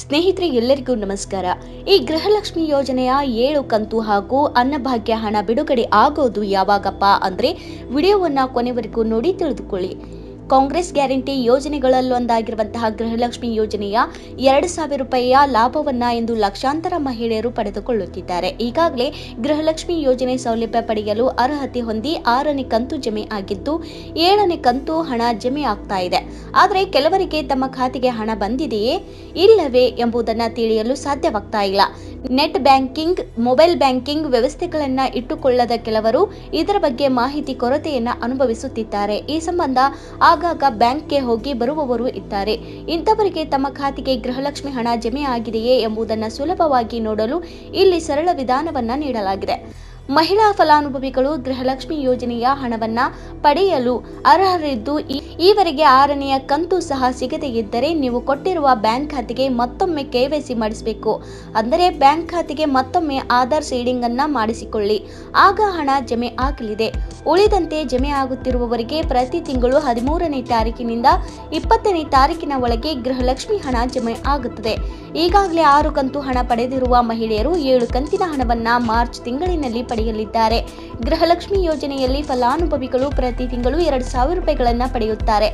ಸ್ನೇಹಿತರೆ, ಎಲ್ಲರಿಗೂ ನಮಸ್ಕಾರ. ಈ ಗೃಹಲಕ್ಷ್ಮಿ ಯೋಜನೆಯ ಏಳು ಕಂತು ಹಾಗೂ ಅನ್ನಭಾಗ್ಯ ಹಣ ಬಿಡುಗಡೆ ಆಗೋದು ಯಾವಾಗಪ್ಪ ಅಂದ್ರೆ ವಿಡಿಯೋವನ್ನ ಕೊನೆವರೆಗೂ ನೋಡಿ ತಿಳಿದುಕೊಳ್ಳಿ. ಕಾಂಗ್ರೆಸ್ ಗ್ಯಾರಂಟಿ ಯೋಜನೆಗಳಲ್ಲೊಂದಾಗಿರುವಂತಹ ಗೃಹಲಕ್ಷ್ಮಿ ಯೋಜನೆಯ ಎರಡು ಸಾವಿರ ರೂಪಾಯಿಯ ಲಾಭವನ್ನ ಇಂದು ಲಕ್ಷಾಂತರ ಮಹಿಳೆಯರು ಪಡೆದುಕೊಳ್ಳುತ್ತಿದ್ದಾರೆ. ಈಗಾಗಲೇ ಗೃಹಲಕ್ಷ್ಮಿ ಯೋಜನೆ ಸೌಲಭ್ಯ ಪಡೆಯಲು ಅರ್ಹತೆ ಹೊಂದಿ ಆರನೇ ಕಂತು ಜಮೆ ಆಗಿದ್ದು, ಏಳನೇ ಕಂತು ಹಣ ಜಮೆ ಆಗ್ತಾ ಇದೆ. ಆದರೆ ಕೆಲವರಿಗೆ ತಮ್ಮ ಖಾತೆಗೆ ಹಣ ಬಂದಿದೆಯೇ ಇಲ್ಲವೇ ಎಂಬುದನ್ನು ತಿಳಿಯಲು ಸಾಧ್ಯವಾಗ್ತಾ ಇಲ್ಲ. ನೆಟ್ ಬ್ಯಾಂಕಿಂಗ್, ಮೊಬೈಲ್ ಬ್ಯಾಂಕಿಂಗ್ ವ್ಯವಸ್ಥೆಗಳನ್ನ ಇಟ್ಟುಕೊಳ್ಳದ ಕೆಲವರು ಇದರ ಬಗ್ಗೆ ಮಾಹಿತಿ ಕೊರತೆಯನ್ನ ಅನುಭವಿಸುತ್ತಿದ್ದಾರೆ. ಈ ಸಂಬಂಧ ಆಗಾಗ ಬ್ಯಾಂಕ್ಗೆ ಹೋಗಿ ಬರುವವರು ಇದ್ದಾರೆ. ಇಂಥವರಿಗೆ ತಮ್ಮ ಖಾತೆಗೆ ಗೃಹಲಕ್ಷ್ಮಿ ಹಣ ಜಮೆ ಆಗಿದೆಯೇ ಎಂಬುದನ್ನು ಸುಲಭವಾಗಿ ನೋಡಲು ಇಲ್ಲಿ ಸರಳ ವಿಧಾನವನ್ನ ನೀಡಲಾಗಿದೆ. ಮಹಿಳಾ ಫಲಾನುಭವಿಗಳು ಗೃಹಲಕ್ಷ್ಮಿ ಯೋಜನೆಯ ಹಣವನ್ನ ಪಡೆಯಲು ಅರ್ಹರಿದ್ದು ಈವರೆಗೆ ಆರನೆಯ ಕಂತು ಸಹ ಸಿಗದೇ ಇದ್ದರೆ ನೀವು ಕೊಟ್ಟಿರುವ ಬ್ಯಾಂಕ್ ಖಾತೆಗೆ ಮತ್ತೊಮ್ಮೆ ಕೆವೈಸಿ ಮಾಡಿಸಬೇಕು. ಅಂದರೆ ಬ್ಯಾಂಕ್ ಖಾತೆಗೆ ಮತ್ತೊಮ್ಮೆ ಆಧಾರ್ ಸೀಡಿಂಗ್ ಅನ್ನ ಮಾಡಿಸಿಕೊಳ್ಳಿ. ಆಗ ಹಣ ಜಮೆ ಆಗಲಿದೆ. ಉಳಿದಂತೆ ಜಮೆ ಆಗುತ್ತಿರುವವರಿಗೆ ಪ್ರತಿ ತಿಂಗಳು ಹದಿಮೂರನೇ ತಾರೀಕಿನಿಂದ ಇಪ್ಪತ್ತನೇ ತಾರೀಕಿನ ಒಳಗೆ ಗೃಹಲಕ್ಷ್ಮಿ ಹಣ ಜಮೆ ಆಗುತ್ತದೆ. ಈಗಾಗಲೇ ಆರು ಕಂತು ಹಣ ಪಡೆದಿರುವ ಮಹಿಳೆಯರು ಏಳು ಕಂತಿನ ಹಣವನ್ನ ಮಾರ್ಚ್ ತಿಂಗಳಿನಲ್ಲಿ ಪಡೆಯಲಿದ್ದಾರೆ ಗೃಹಲಕ್ಷ್ಮಿ ಯೋಜನೆಯಲ್ಲಿ ಫಲಾನುಭವಿಗಳು ಪ್ರತಿ ತಿಂಗಳು ಎರಡು ಸಾವಿರ ರೂಪಾಯಿಗಳನ್ನ ಪಡೆಯುತ್ತಾರೆ.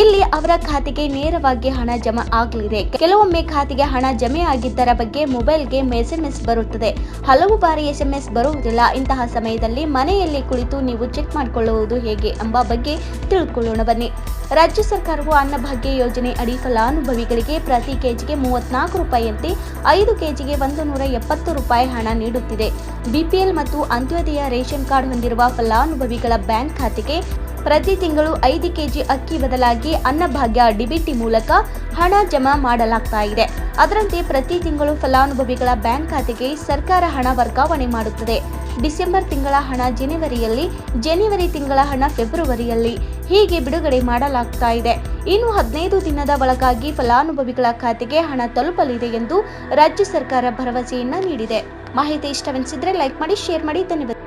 ಇಲ್ಲಿ ಅವರ ಖಾತೆಗೆ ನೇರವಾಗಿ ಹಣ ಜಮಾ ಆಗಲಿದೆ. ಕೆಲವೊಮ್ಮೆ ಖಾತೆಗೆ ಹಣ ಜಮೆ ಆಗಿದ್ದರ ಬಗ್ಗೆ ಮೊಬೈಲ್ಗೆ ಎಸ್ಎಂಎಸ್ ಬರುತ್ತದೆ. ಹಲವು ಬಾರಿ ಎಸ್ಎಂಎಸ್ ಬರುವುದಿಲ್ಲ. ಇಂತಹ ಸಮಯದಲ್ಲಿ ಮನೆಯಲ್ಲಿ ಕುಳಿತು ನೀವು ಚೆಕ್ ಮಾಡಿಕೊಳ್ಳುವುದು ಹೇಗೆ ಎಂಬ ಬಗ್ಗೆ ತಿಳಿದುಕೊಳ್ಳೋಣ ಬನ್ನಿ. ರಾಜ್ಯ ಸರ್ಕಾರವು ಅನ್ನಭಾಗ್ಯ ಯೋಜನೆ ಅಡಿ ಫಲಾನುಭವಿಗಳಿಗೆ ಪ್ರತಿ ಕೆಜಿಗೆ ಮೂವತ್ನಾಲ್ಕು ರೂಪಾಯಿಯಂತೆ ಐದು ಕೆಜಿಗೆ ಒಂದು ನೂರ ಎಪ್ಪತ್ತು ರೂಪಾಯಿ ಹಣ ನೀಡುತ್ತಿದೆ. ಬಿಪಿಎಲ್ ಮತ್ತು ಅಂತ್ಯೋದಯ ರೇಷನ್ ಕಾರ್ಡ್ ಹೊಂದಿರುವ ಫಲಾನುಭವಿಗಳ ಬ್ಯಾಂಕ್ ಖಾತೆಗೆ ಪ್ರತಿ ತಿಂಗಳು ಐದು ಕೆಜಿ ಅಕ್ಕಿ ಬದಲಾಗಿ ಅನ್ನಭಾಗ್ಯ ಡಿಬಿಟಿ ಮೂಲಕ ಹಣ ಜಮಾ ಮಾಡಲಾಗ್ತಾ ಇದೆ. ಅದರಂತೆ ಪ್ರತಿ ತಿಂಗಳು ಫಲಾನುಭವಿಗಳ ಬ್ಯಾಂಕ್ ಖಾತೆಗೆ ಸರ್ಕಾರ ಹಣ ವರ್ಗಾವಣೆ ಮಾಡುತ್ತದೆ. ಡಿಸೆಂಬರ್ ತಿಂಗಳ ಹಣ ಜನವರಿಯಲ್ಲಿ, ಜನವರಿ ತಿಂಗಳ ಹಣ ಫೆಬ್ರವರಿಯಲ್ಲಿ ಹೀಗೆ ಬಿಡುಗಡೆ ಮಾಡಲಾಗ್ತಾ ಇದೆ. ಇನ್ನು ಹದಿನೈದು ದಿನದ ಒಳಗಾಗಿ ಫಲಾನುಭವಿಗಳ ಖಾತೆಗೆ ಹಣ ತಲುಪಲಿದೆ ಎಂದು ರಾಜ್ಯ ಸರ್ಕಾರ ಭರವಸೆಯನ್ನ ನೀಡಿದೆ. ಮಾಹಿತಿ ಇಷ್ಟವೆನಿಸಿದ್ರೆ ಲೈಕ್ ಮಾಡಿ ಶೇರ್ ಮಾಡಿ. ಧನ್ಯವಾದ